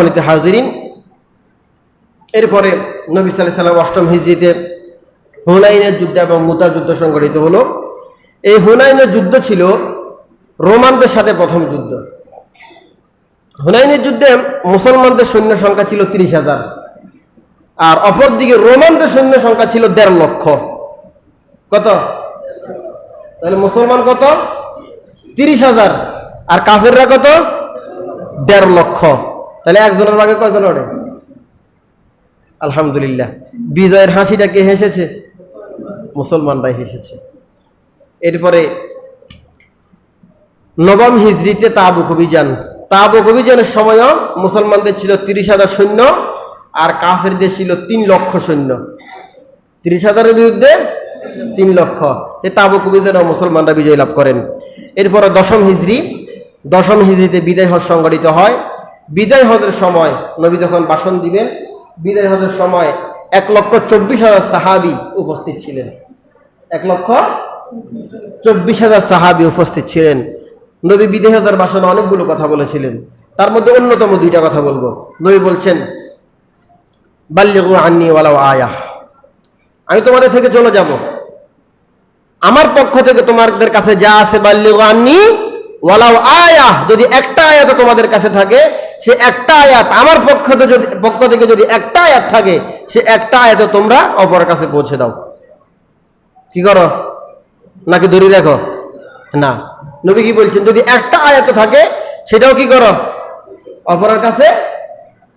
সম্মানিত হাজিরিন। এরপরে নবী সাল্লাহ সাল্লাম অষ্টম হিজড়িতে হুনাইনের যুদ্ধ এবং মুতার যুদ্ধ সংগঠিত হলো। এই হুনাইনের যুদ্ধ ছিল রোমানদের সাথে প্রথম যুদ্ধ। হুনাইনের যুদ্ধে মুসলমানদের সৈন্য সংখ্যা ছিল তিরিশ হাজার। আর অপরদিকে রোমানদের সৈন্য সংখ্যা ছিল দেড় লক্ষ। কত? তাহলে মুসলমান কত? তিরিশ হাজার। আর কাফেররা কত? দেড় লক্ষ। তাহলে একজনের ভাগে কয়জন ওঠে? আলহামদুলিল্লাহ। বিজয়ের হাসিটা কে হেসেছে? মুসলমানরাই হেসেছে। এরপরে নবম হিজড়িতে তাবুক অভিযান। তাবুক অভিযানের সময়ও মুসলমানদের ছিল তিরিশ হাজার সৈন্য আর কাফেরদের ছিল তিন লক্ষ সৈন্য। তিরিশ হাজারের বিরুদ্ধে তিন লক্ষ। এই তাবুক অভিযানেও মুসলমানরা বিজয় লাভ করেন। এরপরে দশম হিজড়ি দশম হিজড়িতে বিদায় হজ সংগঠিত হয়। বিদায় হজের সময় নবী যখন ভাষণ দিবেন, বিদায় হজের সময় এক লক্ষ চব্বিশ হাজার সাহাবি উপস্থিত ছিলেন। এক লক্ষ চব্বিশ হাজার সাহাবি উপস্থিত ছিলেন। নবী বিদেহ হাজার ভাষণে অনেকগুলো কথা বলেছিলেন। তার মধ্যে অন্যতম দুইটা কথা বলব। নবী বলছেন বাল্যগু আন্নি ওয়ালাও আয়াহ আমি তোমাদের থেকে চলে যাব। আমার পক্ষ থেকে তোমাদের কাছে যা আছে বাল্যগু আন্নি ওয়ালাও আয়াহ যদি একটা আয়াত তোমাদের কাছে থাকে সে একটা আয়াত আমার পক্ষ যদি, পক্ষ থেকে যদি একটা আয়াত থাকে, সে একটা আয়াত তোমরা অপরের কাছে পৌঁছে দাও। কি করো? নাকি দড়ি রাখো? না। নবী কি বলছেন? যদি একটা আয়াত থাকে, সেটাও কি করো? অপরের কাছে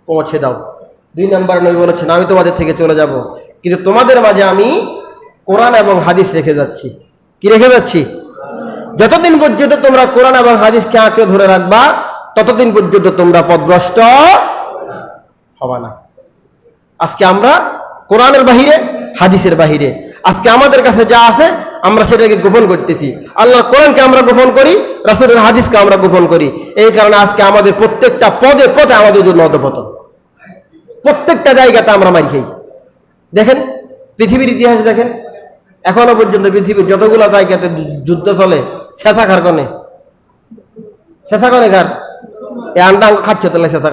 পৌঁছে দাও। দুই নাম্বার নবী বলেছেন, আমি তোমাদের থেকে চলে যাব। কিন্তু তোমাদের মাঝে আমি কোরআন এবং হাদিস রেখে যাচ্ছি। কি রেখে যাচ্ছি? যতদিন পর্যন্ত তোমরা কোরআন এবং হাদিসকে আঁকড়ে ধরে রাখবা ততদিন পর্যন্ত তোমরা পদভ্রষ্ট হবা না। আজকে আমরা কোরআনের বাহিরে, হাদিসের বাহিরে। আজকে আমাদের কাছে যা আছে, আমরা সেটাকে গোপন করতেছি। আল্লাহর কোরআনকে আমরা গোপন করি, রাসুলের হাদিসকে আমরা গোপন করি। এই কারণে আজকে আমাদের প্রত্যেকটা পদে পদে আমাদের জন্য প্রত্যেকটা জায়গাতে আমরা মারি খাই। দেখেন, পৃথিবীর ইতিহাসে দেখেন। এখনও পর্যন্ত পৃথিবীর যতগুলো জায়গাতে যুদ্ধ চলে ছেঁচা খার কনে। ছেঁচা কনে ছেঁচা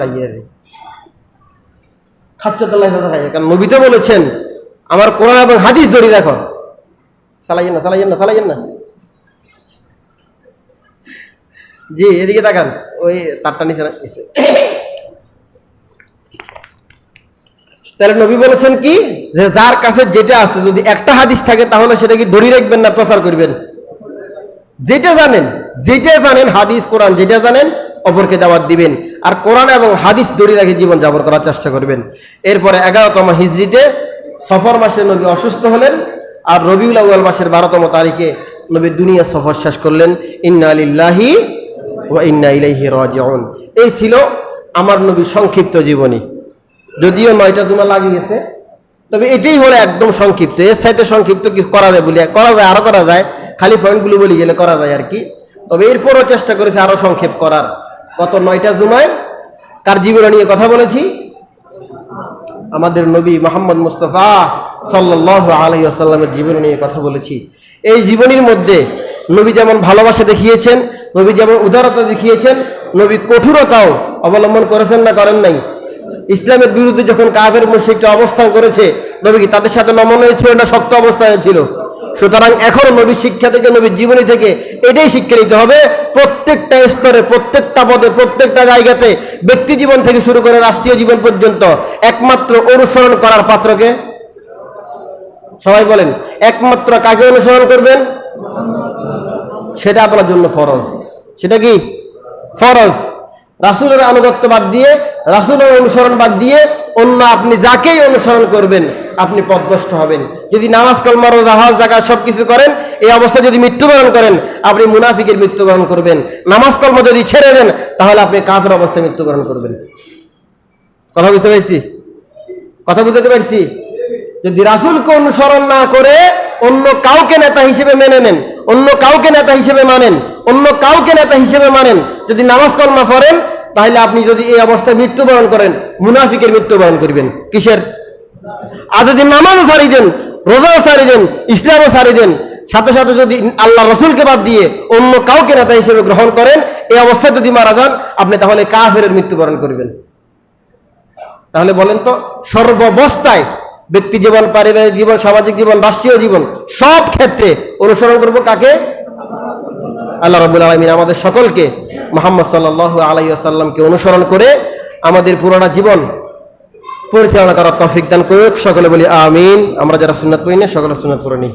খাইয়ে কারণ বলেছেন, আমার কোরআন এবং হাদিস ধরি রাখো। না না না। জি, এদিকে ওই তারটা নিচে তাহলে নবী বলেছেন কি, যে যার কাছে যেটা আছে, যদি একটা হাদিস থাকে, তাহলে সেটা কি ধরি রাখবেন না, প্রচার করবেন। যেটা জানেন যেটা জানেন, হাদিস, কোরআন, যেটা জানেন অপরকে দাওয়াত দিবেন। আর কোরআন এবং হাদিস দড়ি রাখে জীবন যাপন করার চেষ্টা করবেন। এরপরে এগারোতম হিজড়িতে সফর মাসে নবী অসুস্থ হলেন আর রবিউল আউয়াল মাসের বারোতম তারিখে নবী দুনিয়া সফর শেষ করলেন। ইন্না আলিল্লাহি ও ইন্না ইলাইহি রাজিউন। এই ছিল আমার নবীর সংক্ষিপ্ত জীবনী। যদিও নয়টা জুমা লাগে গেছে, তবে এটাই হলো একদম সংক্ষিপ্ত। এর সাইতে সংক্ষিপ্ত কিছু করা যায় বলে, করা যায়, আরও করা যায়। খালি পয়েন্টগুলো বলে গেলে করা যায় আর কি। তবে এরপরও চেষ্টা করেছে আরও সংক্ষেপ করার। গত নয়টা জুমায় কার জীবনী নিয়ে কথা বলেছি? আমাদের নবী মোহাম্মদ মুস্তফা সাল্লাহ আলাই আসাল্লামের জীবন নিয়ে কথা বলেছি। এই জীবনীর মধ্যে নবী যেমন ভালোবাসা দেখিয়েছেন, নবী যেমন উদারতা দেখিয়েছেন, নবী কঠোরতাও অবলম্বন করেছেন না করেন নাই। ইসলামের বিরুদ্ধে যখন কাফের মুশরিকটা অবস্থান করেছে নবী কি তাদের সাথে নমনীয় ছিল না, শক্ত অবস্থায় ছিল। সুতরাং এখন নবীর শিক্ষা থেকে, নবীর জীবনী থেকে এটাই শিক্ষা নিতে হবে, প্রত্যেকটা স্তরে, প্রত্যেকটা পদে, প্রত্যেকটা জায়গাতে ব্যক্তি জীবন থেকে শুরু করে রাষ্ট্রীয় জীবন পর্যন্ত একমাত্র অনুসরণ করার পাত্রকে? সবাই বলেন, একমাত্র কাকে অনুসরণ করবেন? সেটা আপনার জন্য ফরজ। সেটা কি? ফরজ। রাসুলের আনুগত্য বাদ দিয়ে, রাসুলের অনুসরণ বাদ দিয়ে অন্য আপনি যাকেই অনুসরণ করবেন, আপনি পদভ্রষ্ট হবেন। যদি নামাজ, কলমা, রোজা, হজ জাকাত সব কিছু করেন, এই অবস্থায় যদি মৃত্যুবরণ করেন, আপনি মুনাফিকের মৃত্যুবরণ করবেন। নামাজ, কলম যদি ছেড়ে দেন, তাহলে আপনি কাফের অবস্থায় মৃত্যুবরণ করবেন। কথা বুঝতে পারছি? কথা বুঝতে পারছি? যদি রাসুলকে অনুসরণ না করে অন্য কাউকে নেতা হিসেবে মেনে নেন, অন্য কাউকে নেতা হিসেবে মানেন, অন্য কাউকে নেতা হিসেবে মানেন, যদি নামাজ কর্মা পড়েন তাহলে আপনি যদি এই অবস্থায় মৃত্যুবরণ করেন, মুনাফিকের মৃত্যুবরণ করবেন। কিসের? আর যদি নামাজও সারি দেন, রোজাও সারি দেন, ইসলামও সারি দেন, সাথে সাথে যদি আল্লাহ রসুলকে বাদ দিয়ে অন্য কাউকে নেতা হিসেবে গ্রহণ করেন, এই অবস্থায় যদি মারা যান, আপনি তাহলে কাফের মৃত্যুবরণ করবেন। তাহলে বলেন তো, সর্বাবস্থায় ব্যক্তি জীবন, পারিবারিক জীবন, সামাজিক জীবন, রাষ্ট্রীয় জীবন, সব ক্ষেত্রে অনুসরণ করব কাকে? আল্লাহ রবুল আলমিন আমাদের সকলকে মোহাম্মদ সাল্লাহ আলাইসাল্লামকে অনুসরণ করে আমাদের পুরোটা জীবন পরিচালনা করার তফিক দান করুক। সকলে বলি আমিন। আমরা যারা সুন্নাত পড়ি না সকলে সুন্নাত পড়ে নিই